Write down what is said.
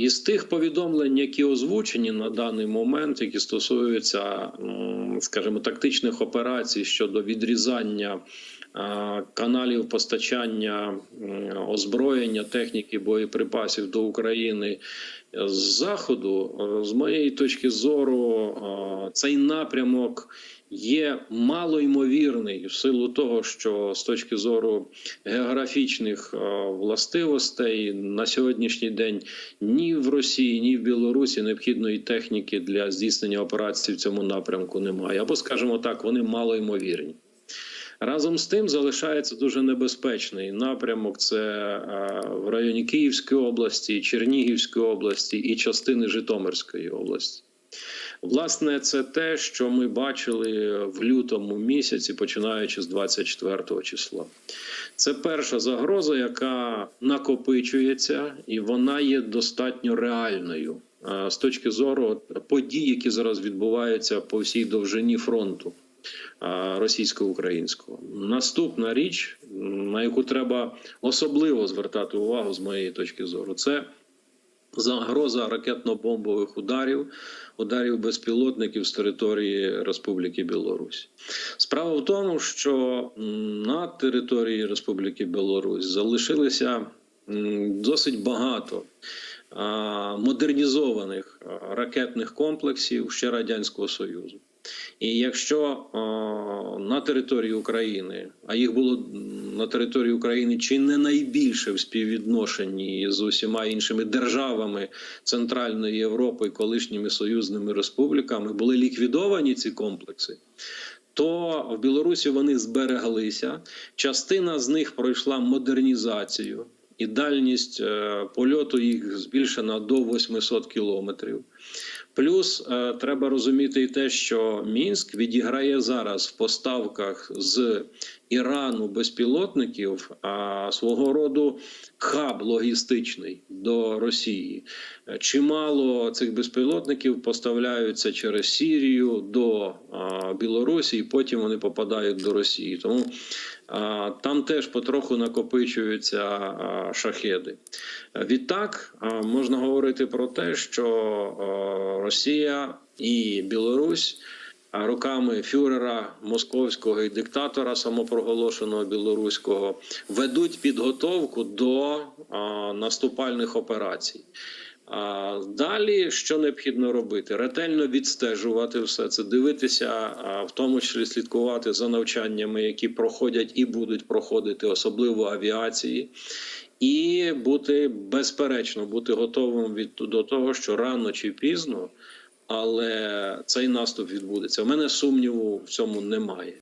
Із тих повідомлень, які озвучені на даний момент, які стосуються, скажімо, тактичних операцій щодо відрізання каналів постачання озброєння, техніки, боєприпасів до України з заходу, е, з моєї точки зору, цей напрямок є малоймовірний в силу того, що з точки зору географічних е, властивостей на сьогоднішній день ні в Росії, ні в Білорусі необхідної техніки для здійснення операцій в цьому напрямку немає. Або, скажімо так, вони малоймовірні. Разом з тим залишається дуже небезпечний напрямок. Це е, в районі Київської області, Чернігівської області і частини Житомирської області. Власне, це те, що ми бачили в лютому місяці, починаючи з 24 числа. Це перша загроза, яка накопичується, і вона є достатньо реальною з точки зору подій, які зараз відбуваються по всій довжині фронту російсько-українського. Наступна річ, на яку треба особливо звертати увагу з моєї точки зору, це загроза ракетно-бомбових ударів, ударів безпілотників з території Республіки Білорусь. Справа в тому, що на території Республіки Білорусь залишилися досить багато модернізованих ракетних комплексів ще Радянського Союзу. І якщо на території України, а їх було на території України чи не найбільше в співвідношенні з усіма іншими державами Центральної Європи, колишніми союзними республіками, були ліквідовані ці комплекси. То в Білорусі вони збереглися. Частина з них пройшла модернізацію, і дальність е, польоту їх збільшена до 800 кілометрів. Плюс е, треба розуміти і те, що Мінськ відіграє зараз в поставках з Ірану безпілотників, а свого роду хаб логістичний до Росії. Чимало цих безпілотників поставляються через Сірію до Білорусі, і потім вони попадають до Росії. Тому там теж потроху накопичуються шахеди. Відтак можна говорити про те, що Росія і Білорусь. Руками фюрера московського і диктатора самопроголошеного білоруського ведуть підготовку до наступальних операцій. А далі що необхідно робити? Ретельно відстежувати все це, дивитися, в тому числі слідкувати за навчаннями, які проходять і будуть проходити, особливо авіації, і бути безперечно, бути готовим від до того, що рано чи пізно, але цей наступ відбудеться. У мене сумніву в цьому немає.